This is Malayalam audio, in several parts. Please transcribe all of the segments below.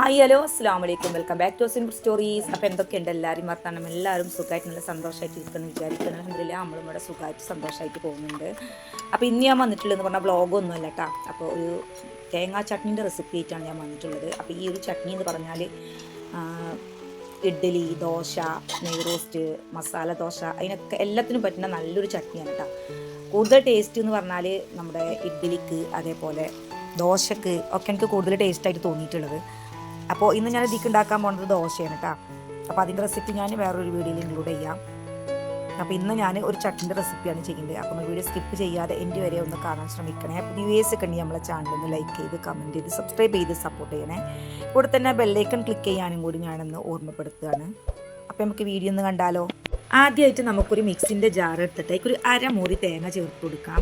ഹായ് ഹലോ അസ്സാം വലൈക്കും welcome back to simple stories അപ്പോൾ എന്തൊക്കെയുണ്ട് എല്ലാവരും? വർത്താനം. എല്ലാവരും സുഖമായിട്ട് നല്ല സന്തോഷമായിട്ട് ഇരിക്കുന്നു വിചാരിക്കുന്നു. അലഹമില്ല നമ്മളും ഇവിടെ സുഖമായിട്ട് സന്തോഷമായിട്ട് പോകുന്നുണ്ട്. അപ്പോൾ ഇന്ന് ഞാൻ വന്നിട്ടുള്ളതെന്ന് പറഞ്ഞാൽ വ്ളോഗൊന്നും അല്ല കേട്ടോ അപ്പോൾ ഒരു തേങ്ങാ ചട്നീന്റെ റെസിപ്പി ആയിട്ടാണ് ഞാൻ വന്നിട്ടുള്ളത്. അപ്പോൾ ഈ ഒരു ചട്നി എന്ന് പറഞ്ഞാൽ ഇഡ്ഡലി ദോശ നെയ് റോസ്റ്റ് മസാല ദോശ അതിനൊക്കെ എല്ലാത്തിനും പറ്റുന്ന നല്ലൊരു ചട്നിയാണ് കേട്ടോ കൂടുതൽ ടേസ്റ്റ് എന്ന് പറഞ്ഞാൽ നമ്മുടെ ഇഡ്ഡലിക്ക് അതേപോലെ ദോശക്ക് ഒക്കെ എനിക്ക് കൂടുതൽ ടേസ്റ്റായിട്ട് തോന്നിയിട്ടുള്ളത്. അപ്പോൾ ഇന്ന് ഞാൻ ഇതിക്ക് ഉണ്ടാക്കാൻ പോകുന്നത് ദോശയാണ് കേട്ടോ അപ്പോൾ അതിന്റെ റെസിപ്പി ഞാൻ വേറൊരു വീഡിയോയിൽ ഇൻക്ലൂഡ് ചെയ്യാം. അപ്പോൾ ഇന്ന് ഞാൻ ഒരു ചട്ടിന്റെ റെസിപ്പിയാണ് ചെയ്യുന്നത്. അപ്പോൾ വീഡിയോ സ്കിപ്പ് ചെയ്യാതെ എന്റെ വരെ ഒന്ന് കാണാൻ ശ്രമിക്കണേ. അപ്പോൾ വ്യൂവേഴ്സ് ഒക്കെ നമ്മളെ ചാനൽ ഒന്ന് ലൈക്ക് ചെയ്ത് കമന്റ് ചെയ്ത് സബ്സ്ക്രൈബ് ചെയ്ത് സപ്പോർട്ട് ചെയ്യണേ. കൂടെ തന്നെ ബെല്ലൈക്കൺ ക്ലിക്ക് ചെയ്യാനും കൂടി ഞാനൊന്ന് ഓർമ്മപ്പെടുത്തുകയാണ്. അപ്പോൾ നമുക്ക് വീഡിയോ ഒന്ന് കണ്ടാലോ? ആദ്യമായിട്ട് നമുക്കൊരു മിക്സിന്റെ ജാർ എടുത്തിട്ട് ഒരു അരമുറി തേങ്ങ ചേർത്ത് കൊടുക്കാം.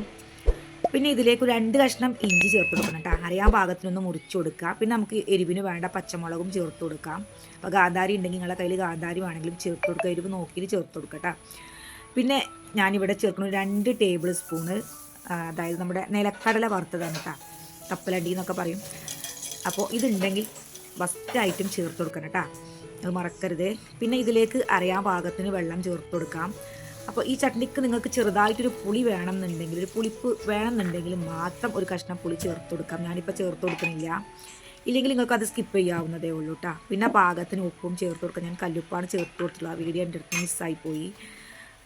പിന്നെ ഇതിലേക്ക് രണ്ട് കഷ്ണം ഇഞ്ചി ചേർത്ത് കൊടുക്കണം കേട്ടോ അറിയാൻ പാകത്തിനൊന്ന് മുറിച്ച് കൊടുക്കുക പിന്നെ നമുക്ക് എരിവിന് വേണ്ട പച്ചമുളകും ചേർത്ത് കൊടുക്കാം. അപ്പോൾ ഗാന്ധാരി ഉണ്ടെങ്കിൽ നിങ്ങളുടെ കയ്യിൽ ഗാന്ധാരി വേണമെങ്കിലും ചേർത്ത് കൊടുക്കുക എരിവ് നോക്കിയിട്ട് ചേർത്ത് കൊടുക്കുക പിന്നെ ഞാനിവിടെ ചേർക്കുന്നത് രണ്ട് ടേബിൾ സ്പൂണ് അതായത് നമ്മുടെ നിലക്കടല വറുത്തതാണ് കേട്ടോ കപ്പലണ്ടി എന്നൊക്കെ പറയും. അപ്പോൾ ഇതുണ്ടെങ്കിൽ ഫസ്റ്റ് ഐറ്റം ചേർത്ത് കൊടുക്കണം കേട്ടോ അത് മറക്കരുത്. പിന്നെ ഇതിലേക്ക് അറിയാൻ പാകത്തിന് വെള്ളം ചേർത്ത് കൊടുക്കാം. അപ്പോൾ ഈ ചട്നിക്ക് നിങ്ങൾക്ക് ചെറുതായിട്ടൊരു പുളി വേണമെന്നുണ്ടെങ്കിൽ ഒരു പുളിപ്പ് വേണമെന്നുണ്ടെങ്കിൽ മാത്രം ഒരു കഷ്ണം പുളി ചേർത്ത് കൊടുക്കാം. ഞാനിപ്പോൾ ചേർത്ത് കൊടുക്കുന്നില്ല ഇല്ലെങ്കിൽ നിങ്ങൾക്ക് അത് സ്കിപ്പ് ചെയ്യാവുന്നതേ ഉള്ളൂ കേട്ടോ പിന്നെ പാകത്തിന് ഉപ്പും ചേർത്ത് കൊടുക്കാം. ഞാൻ കല്ലുപ്പാണ് ചേർത്ത് കൊടുത്തുള്ളത് ആ വീഡിയോ എന്റെ അടുത്ത് മിസ്സായി പോയി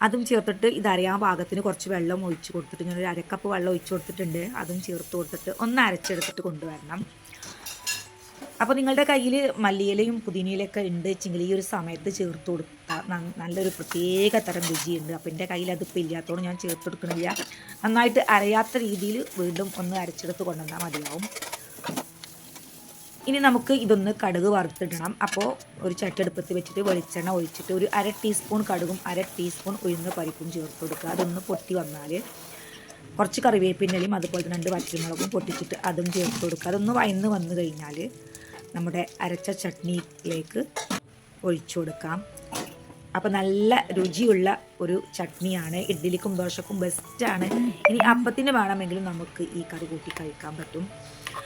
അതും ചേർത്തിട്ട് ഇതറിയാൻ പാകത്തിന് കുറച്ച് വെള്ളം ഒഴിച്ച് കൊടുത്തിട്ട് ഞാൻ ഒരു അരക്കപ്പ് വെള്ളം ഒഴിച്ച് കൊടുത്തിട്ടുണ്ട്. അതും ചേർത്ത് കൊടുത്തിട്ട് ഒന്ന് അരച്ചെടുത്തിട്ട് കൊണ്ടുവരണം. അപ്പോൾ നിങ്ങളുടെ കയ്യിൽ മല്ലിയിലയും പുതിനയിലൊക്കെ ഉണ്ട് വെച്ചെങ്കിൽ ഈ ഒരു സമയത്ത് ചേർത്ത് കൊടുത്താൽ നല്ലൊരു പ്രത്യേക തരം രുചിയുണ്ട്. അപ്പോൾ എന്റെ കയ്യിൽ അതിപ്പോൾ ഇല്ലാത്തതുകൊണ്ട് ഞാൻ ചേർത്ത് കൊടുക്കണില്ല. നന്നായിട്ട് അരയാത്ത രീതിയിൽ വീണ്ടും ഒന്ന് അരച്ചെടുത്ത് കൊണ്ടുവന്നാൽ മതിയാവും. ഇനി നമുക്ക് ഇതൊന്ന് കടുക് വറുത്തിടണം. അപ്പോൾ ഒരു ചട്ടെടുപ്പത്ത് വെച്ചിട്ട് വെളിച്ചെണ്ണ ഒഴിച്ചിട്ട് ഒരു അര ടീസ്പൂൺ കടുകും അര ടീസ്പൂൺ ഉഴുന്ന് പരിപ്പും ചേർത്ത് കൊടുക്കുക. അതൊന്ന് പൊട്ടി വന്നാൽ കുറച്ച് കറിവേപ്പിന്റെയും അതുപോലെ തന്നെ രണ്ട് പച്ചമുളകും പൊട്ടിച്ചിട്ട് അതും ചേർത്ത് കൊടുക്കുക. അതൊന്ന് വയന്ന് വന്നു കഴിഞ്ഞാൽ നമ്മുടെ അരച്ച ചട്നിയിലേക്ക് ഒഴിച്ചു കൊടുക്കാം. അപ്പോൾ നല്ല രുചിയുള്ള ഒരു ചട്നിയാണ്. ഇഡ്ഡലിക്കും ദോശക്കും ബെസ്റ്റാണ് ഇനി അപ്പത്തിന് വേണമെങ്കിലും നമുക്ക് ഈ കറി കൂട്ടി കഴിക്കാൻ പറ്റും.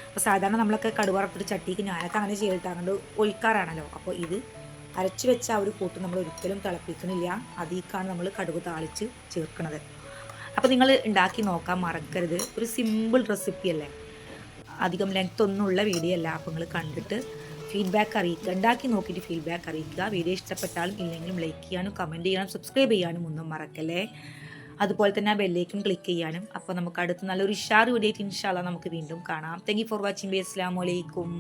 അപ്പോൾ സാധാരണ നമ്മളൊക്കെ കടുവറത്തിട്ട് ചട്ടിക്ക് ഞാനൊക്കെ അങ്ങനെ ചെയ്തിട്ട് അങ്ങോട്ട് ഒഴിക്കാറാണല്ലോ. അപ്പോൾ ഇത് അരച്ച് വെച്ച ആ ഒരു കൂട്ട് നമ്മൾ ഒരിക്കലും തിളപ്പിക്കണില്ല. അതിലേക്കാണ് നമ്മൾ കടുക് താളിച്ച് ചേർക്കുന്നത് അപ്പോൾ നിങ്ങൾ ഉണ്ടാക്കി നോക്കാൻ മറക്കരുത്. ഒരു സിമ്പിൾ റെസിപ്പി അല്ലേ? അധികം ലെങ്ത് ഒന്നുമുള്ള വീഡിയോ അല്ല. അപ്പോൾ നിങ്ങൾ കണ്ടിട്ട് ഫീഡ്ബാക്ക് അറിയിക്കുക ഉണ്ടാക്കി നോക്കിയിട്ട് ഫീഡ്ബാക്ക് അറിയിക്കുക. വീഡിയോ ഇഷ്ടപ്പെട്ടാലും ഇല്ലെങ്കിലും ലൈക്ക് ചെയ്യാനും കമന്റ് ചെയ്യാനും സബ്സ്ക്രൈബ് ചെയ്യാനും ഒന്നും മറക്കല്ലേ. അതുപോലെ തന്നെ ആ ബെല്ലേക്കും ക്ലിക്ക് ചെയ്യാനും. അപ്പോൾ നമുക്ക് അടുത്ത് നല്ലൊരു ഇഷാർ വീഡിയോ ഇൻഷാല്ല നമുക്ക് വീണ്ടും കാണാം. താങ്ക് യു ഫോർ വാച്ചിങ് ബി അസ്സാം വലൈക്കും